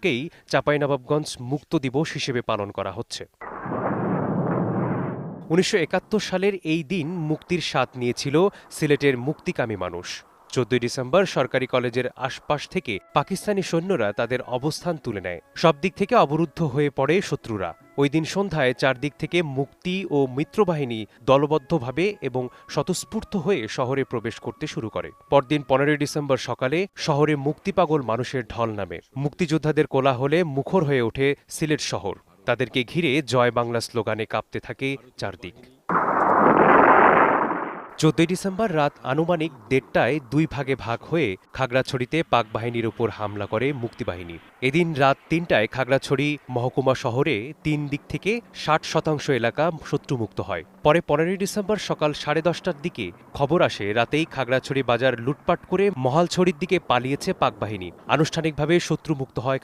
বছরকেই চাঁপাইনবাবগঞ্জ মুক্ত দিবস হিসেবে পালন করা হচ্ছে। উনিশশো একাত্তর সালের এই দিন মুক্তির স্বাদ নিয়েছিল সিলেটের মুক্তিকামী মানুষ। চোদ্দই ডিসেম্বর সরকারি কলেজের আশপাশ থেকে পাকিস্তানি সৈন্যরা তাদের অবস্থান তুলে নেয়। সব দিক থেকে অবরুদ্ধ হয়ে পড়ে শত্রুরা। ওই দিন সন্ধ্যায় চারদিক থেকে মুক্তি ও মিত্রবাহিনী দলবদ্ধভাবে এবং স্বতঃস্ফূর্ত হয়ে শহরে প্রবেশ করতে শুরু করে। পরদিন পনেরোই ডিসেম্বর সকালে শহরে মুক্তিপাগল মানুষের ঢল নামে। মুক্তিযোদ্ধাদের কোলাহলে মুখর হয়ে ওঠে সিলেট শহর। তাদেরকে ঘিরে জয় বাংলা স্লোগানে কাঁপতে থাকে চারদিক। চোদ্দই ডিসেম্বর রাত আনুমানিক দেড়টায় দুই ভাগে ভাগ হয়ে খাগড়াছড়িতে পাক বাহিনীর উপর হামলা করে মুক্তিবাহিনী। এদিন রাত তিনটায় খাগড়াছড়ি মহকুমা শহরে তিন দিক থেকে ষাট শতাংশ এলাকা শত্রুমুক্ত হয়। পরে পনেরোই ডিসেম্বর সকাল সাড়ে দশটার দিকে খবর আসে, রাতেই খাগড়াছড়ি বাজার লুটপাট করে মহালছড়ির দিকে পালিয়েছে পাক বাহিনী আনুষ্ঠানিকভাবে শত্রুমুক্ত হয়